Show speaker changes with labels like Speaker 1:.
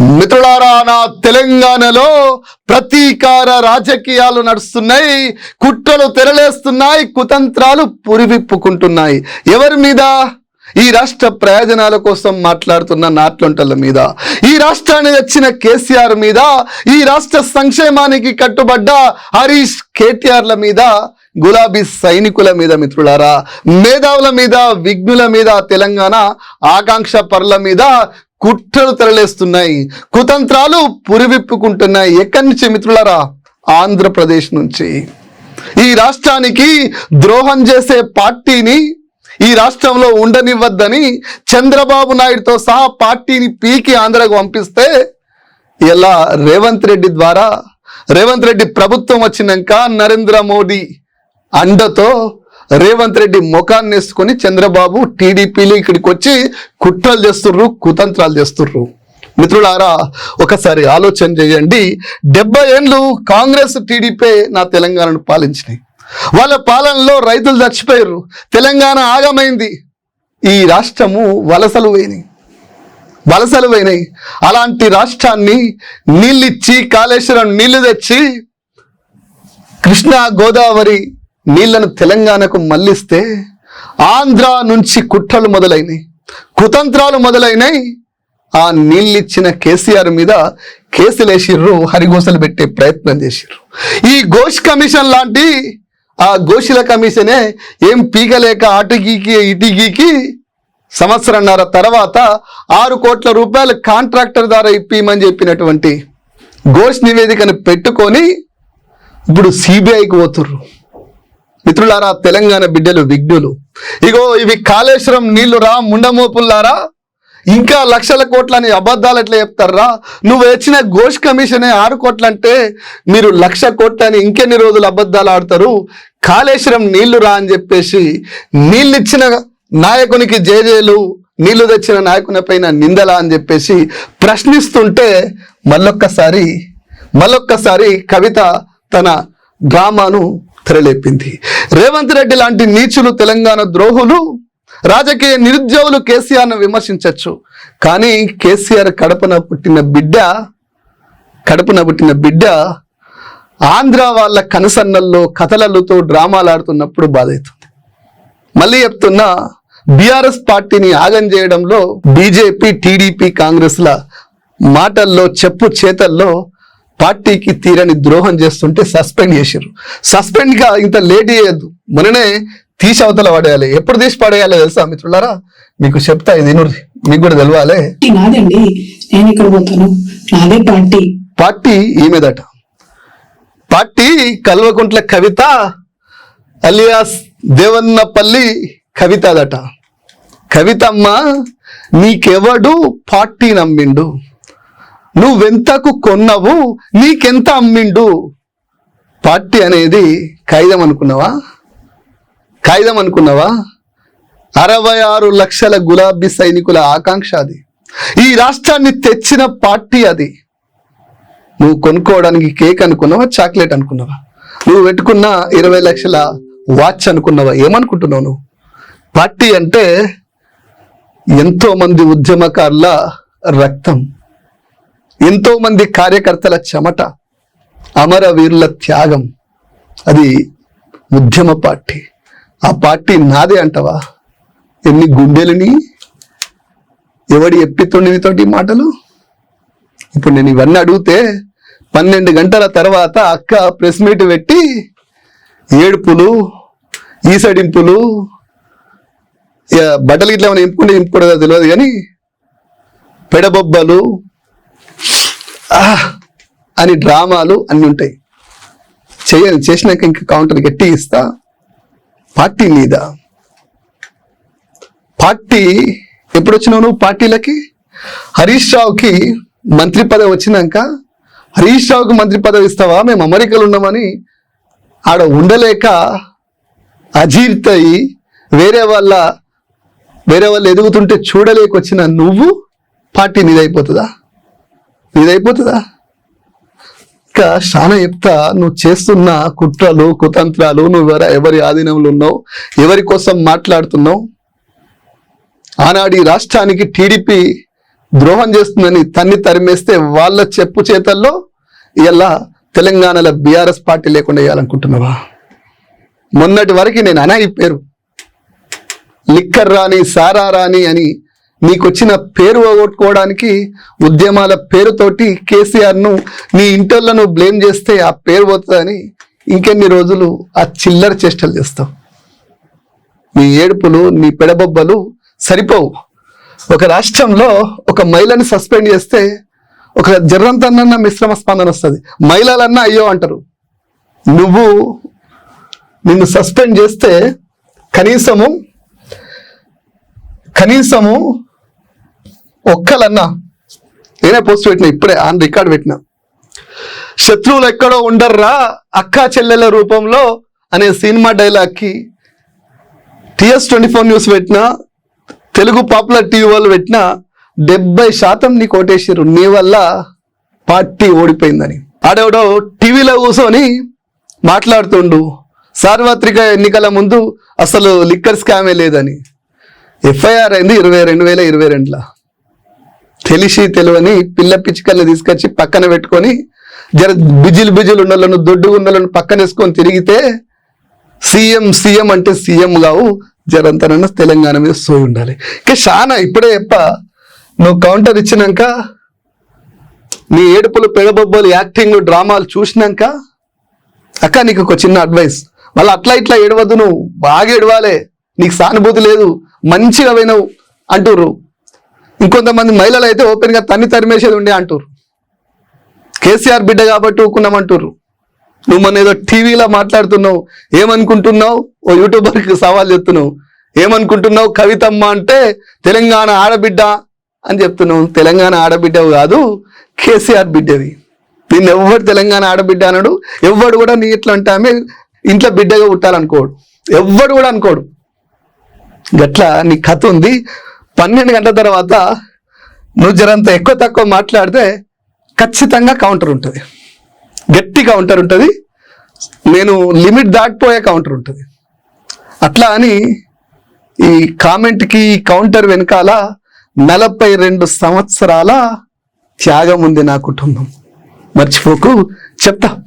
Speaker 1: మిత్రులారా నా తెలంగాణలో ప్రతీకార రాజకీయాలు నడుస్తున్నాయి కుట్రలు తెరలేస్తున్నాయి కుతంత్రాలు పురివిప్పుకుంటున్నాయి. ఎవరి మీద? ఈ రాష్ట్ర ప్రయోజనాల కోసం మాట్లాడుతున్న నాట్లొంటల మీద. ఈ రాష్ట్రాన్ని తెచ్చిన కేసీఆర్ మీద ఈ రాష్ట్ర సంక్షేమానికి కట్టుబడ్డ హరీష్ కేటీఆర్ల మీద గులాబీ సైనికుల మీద మిత్రులారా. మేధావుల మీద విఘ్నుల మీద తెలంగాణ ఆకాంక్ష పరుల మీద కుట్రలు తరలేస్తున్నాయి కుతంత్రాలు పురివిప్పుకుంటున్నాయి. ఎక్కడి నుంచి మిత్రులారా? ఆంధ్రప్రదేశ్ నుంచి. ఈ రాష్ట్రానికి ద్రోహం చేసే పార్టీని ఈ రాష్ట్రంలో ఉండనివ్వద్దని చంద్రబాబు నాయుడుతో సహా పార్టీని పీకి ఆంధ్రకు పంపిస్తే ఇలా రేవంత్ రెడ్డి ద్వారా రేవంత్ రెడ్డి ప్రభుత్వం వచ్చినాక నరేంద్ర మోడీ అండతో రేవంత్ రెడ్డి ముఖాన్ని వేసుకొని చంద్రబాబు టీడీపీలు ఇక్కడికి వచ్చి కుట్రలు చేస్తుర్రు కుతంత్రాలు చేస్తుర్రు. మిత్రులారా ఒకసారి ఆలోచన చేయండి. డెబ్బై ఏళ్ళు కాంగ్రెస్ టీడీపీ నా తెలంగాణను పాలించినాయి. వాళ్ళ పాలనలో రైతులు చచ్చిపోయారు తెలంగాణ ఆగమైంది. ఈ రాష్ట్రము వలసలు పోయినాయి. వలసలు పోయినాయి. అలాంటి రాష్ట్రాన్ని నీళ్ళిచ్చి కాళేశ్వరం నీళ్ళు తెచ్చి కృష్ణా గోదావరి నీళ్ళను తెలంగాణకు మళ్ళిస్తే ఆంధ్ర నుంచి కుట్రలు మొదలైనాయి కుతంత్రాలు మొదలైనాయి. ఆ నీళ్ళిచ్చిన కేసీఆర్ మీద కేసులేసిర్రు హరిగోసలు పెట్టే ప్రయత్నం చేసిర్రు. ఈ ఘోష్ కమిషన్ లాంటి ఆ ఘోషుల కమిషనే ఏం పీకలేక అటుగీకి ఇటుగీకి సంవత్సరన్నర తర్వాత ఆరు కోట్ల రూపాయలు కాంట్రాక్టర్ ద్వారా ఇప్పిమని చెప్పినటువంటి ఘోష్ నివేదికను పెట్టుకొని ఇప్పుడు సిబిఐకి పోతుర్రు. మిత్రులారా తెలంగాణ బిడ్డలు విఘ్నులు. ఇగో ఇవి కాళేశ్వరం నీళ్ళు రా ముండమోపుల్లారా. ఇంకా లక్షల కోట్లని అబద్ధాలు ఎట్లా చెప్తారా నువ్వు వచ్చిన ఘోష్ కమిషనే ఆరు కోట్లంటే మీరు లక్ష కోట్లని ఇంకెన్ని రోజులు అబద్ధాలు ఆడతారు? కాళేశ్వరం నీళ్ళు రా అని చెప్పేసి నీళ్ళు ఇచ్చిన నాయకునికి జేజేలు నీళ్ళు తెచ్చిన నాయకుని పైన నిందలా అని చెప్పేసి ప్రశ్నిస్తుంటే మళ్ళొక్కసారి మళ్ళొక్కసారి కవిత తన డ్రామాను తెరలేపింది రేవంత్ రెడ్డి లాంటి నీచులు తెలంగాణ ద్రోహులు రాజకీయ నిరుద్యోగులు కేసీఆర్ను విమర్శించవచ్చు కానీ కేసీఆర్ కడపన పుట్టిన బిడ్డ కడపన పుట్టిన బిడ్డ ఆంధ్ర వాళ్ళ కనసన్నల్లో కథలతో డ్రామాలు ఆడుతున్నప్పుడు బాధ అవుతుంది మళ్ళీ చెప్తున్నా బీఆర్ఎస్ పార్టీని ఆగం చేయడంలో బీజేపీ టీడీపీ కాంగ్రెస్ల మాటల్లో చెప్పు చేతల్లో పార్టీకి తీరని ద్రోహం చేస్తుంటే సస్పెండ్ చేసారు సస్పెండ్గా ఇంత లేట్ చేయొద్దు. మొన్ననే తీసి అవతల పడేయాలి ఎప్పుడు తీసి పడేయాలి తెలుసా మిత్రులారా? మీకు చెప్తా ఇది. మీకు కూడా తెలవాలి.
Speaker 2: పార్టీ నాదండి. నేను ఇక్కడ పోతాను. నాదే పార్టీ.
Speaker 1: పార్టీ ఈమెదట పార్టీ కల్వకుంట్ల కవిత అలియాస్ దేవన్నపల్లి కవితదట. కవితమ్మ నీకెవడు పార్టీ నమ్మిండు? నువ్వెంతకు కొన్నవు నీకెంత అమ్మిండు? పార్టీ అనేది కాగితం అనుకున్నావా? కాగితం అనుకున్నావా? అరవై ఆరు లక్షల గులాబీ సైనికుల ఆకాంక్ష అది. ఈ రాష్ట్రాన్ని తెచ్చిన పార్టీ అది. నువ్వు కొనుక్కోవడానికి కేక్ అనుకున్నావా చాక్లెట్ అనుకున్నావా? నువ్వు పెట్టుకున్న ఇరవై లక్షల వాచ్ అనుకున్నావా? ఏమనుకుంటున్నావు నువ్వు? పార్టీ అంటే ఎంతో మంది ఉద్యమకారుల రక్తం. ఎంతో మంది కార్యకర్తల చెమట అమరవీరుల త్యాగం. అది ఉద్యమ పార్టీ. ఆ పార్టీ నాదే అంటవా? ఎన్ని గుండెలని ఎవడి ఎప్పితుండి నీతోటి మాటలు? ఇప్పుడు నేను ఇవన్నీ అడిగితే పన్నెండు గంటల తర్వాత అక్క ప్రెస్ మీట్ పెట్టి ఏడుపులు ఈసడింపులు ఇక బట్టలు ఇట్లా ఏమైనా ఇంపుకుంటే ఇంపుకోవడం తెలియదు కానీ పెడబొబ్బలు అని డ్రామాలు అన్ని ఉంటాయి. చేయాలి చేసినాక ఇంకా కౌంటర్ గట్టి ఇస్తా. పార్టీ మీద. పార్టీ ఎప్పుడు వచ్చినావు నువ్వు పార్టీలకి? హరీష్ రావుకి మంత్రి పదవి వచ్చినాక హరీష్ రావుకి మంత్రి పదవి ఇస్తావా? మేము అమెరికాలో ఉన్నామని ఆడ ఉండలేక అజీర్తయి వేరే వాళ్ళ వేరే వాళ్ళు ఎదుగుతుంటే చూడలేకొచ్చిన నువ్వు పార్టీ నీదైపోతుందా నీదైపోతుందా ఇంకా చాలా చెప్తా నువ్వు చేస్తున్న కుట్రలు కుతంత్రాలు నువ్వు ఎవరి ఎవరి ఆధీనంలో ఉన్నావు? ఎవరి కోసం మాట్లాడుతున్నావు? ఆనాడు ఈ రాష్ట్రానికి టీడీపీ ద్రోహం చేస్తుందని తన్ని తరిమేస్తే వాళ్ళ చెప్పు చేతల్లో ఇలా తెలంగాణలో బీఆర్ఎస్ పార్టీ లేకుండా వేయాలనుకుంటున్నావా మొన్నటి వరకు నేను అనా ఈ పేరు. లిక్కర్ రాని సారా రాని అని నీకొచ్చిన పేరు పోగొట్టుకోవడానికి ఉద్యమాల పేరుతోటి కేసీఆర్ను నీ ఇంటర్లను బ్లేమ్ చేస్తే ఆ పేరు పోతుందని ఇంకెన్ని రోజులు ఆ చిల్లర చేష్టలు చేస్తావు. నీ ఏడుపులు నీ పెడబొబ్బలు సరిపోవు. ఒక రాష్ట్రంలో ఒక మహిళని సస్పెండ్ చేస్తే ఒక జర్రంతన్న మిశ్రమ స్పందన వస్తుంది. మహిళలన్నా అయ్యో అంటారు. నువ్వు నిన్ను సస్పెండ్ చేస్తే కనీసము కనీసము ఒక్కలన్నా. నేనే పోస్ట్ పెట్టిన ఇప్పుడే ఆన్ రికార్డ్ పెట్టిన. శత్రువులు ఎక్కడో ఉండర్రా అక్కా చెల్లెల రూపంలో అనే సినిమా డైలాగ్కి టిఎస్ ట్వంటీ ఫోర్ న్యూస్ పెట్టిన తెలుగు పాపులర్ టీవీ వాళ్ళు పెట్టిన డెబ్బై శాతం నీకు ఓటేసారు నీ వల్ల పార్టీ ఓడిపోయిందని. ఆడెవడో టీవీలో కూర్చొని మాట్లాడుతుండు. సార్వత్రిక ఎన్నికల ముందు అసలు లిక్కర్ స్కామే లేదని. ఎఫ్ఐఆర్ అయింది ఇరవై రెండు వేల ఇరవై రెండులో. తెలిసి తెలియని పిల్ల పిచ్చికల్ని తీసుకొచ్చి పక్కన పెట్టుకొని జర బిజిల్ బిజిల్ ఉన్నలను దొడ్డు ఉన్నలను పక్కన వేసుకొని తిరిగితే సీఎం సీఎం అంటే సీఎం కావు జరంతనన్నా తెలంగాణ మీద సోయి ఉండాలి. ఇంకా చాలా ఇప్పుడే చెప్ప నువ్వు కౌంటర్ ఇచ్చినాక నీ ఏడుపులు పెడబొబ్బలు యాక్టింగ్ డ్రామాలు చూసినాక అక్క నీకు ఒక చిన్న అడ్వైస్. మళ్ళీ అట్లా ఇట్లా ఏడవద్దు నువ్వు. బాగా ఏడవాలి. నీకు సానుభూతి లేదు. మంచిగా పోయినావు అంటుర్రు. ఇంకొంతమంది మహిళలు అయితే ఓపెన్గా తన్ని తరిమేసేది ఉండే అంటుర్రు. కేసీఆర్ బిడ్డ కాబట్టి ఊకున్నామంటుర్రు. నువ్వు మన ఏదో టీవీలో మాట్లాడుతున్నావు ఏమనుకుంటున్నావు? ఓ యూట్యూబర్కి సవాల్ చెప్తున్నావు ఏమనుకుంటున్నావు? కవితమ్మ అంటే తెలంగాణ ఆడబిడ్డ అని చెప్తున్నావు. తెలంగాణ ఆడబిడ్డవు కాదు కేసీఆర్ బిడ్డది. నిన్ను ఎవడు తెలంగాణ ఆడబిడ్డ అనడు. ఎవ్వడు కూడా నీ ఇట్లా అంటే ఆమె ఇంట్లో బిడ్డగా పుట్టాలనుకోడు. ఎవ్వడు కూడా అనుకోడు. గట్లా నీ కథ ఉంది. పన్నెండు గంటల తర్వాత నువ్వు జరంత ఎక్కువ తక్కువ మాట్లాడితే ఖచ్చితంగా కౌంటర్ ఉంటుంది. గట్టి కౌంటర్ ఉంటుంది. నేను లిమిట్ దాటిపోయే కౌంటర్ ఉంటుంది. అట్లా అని ఈ కామెంట్కి కౌంటర్ వెనకాల నలభై రెండు సంవత్సరాల త్యాగం ఉంది నా కుటుంబం. మర్చిపోకు. చెప్తా.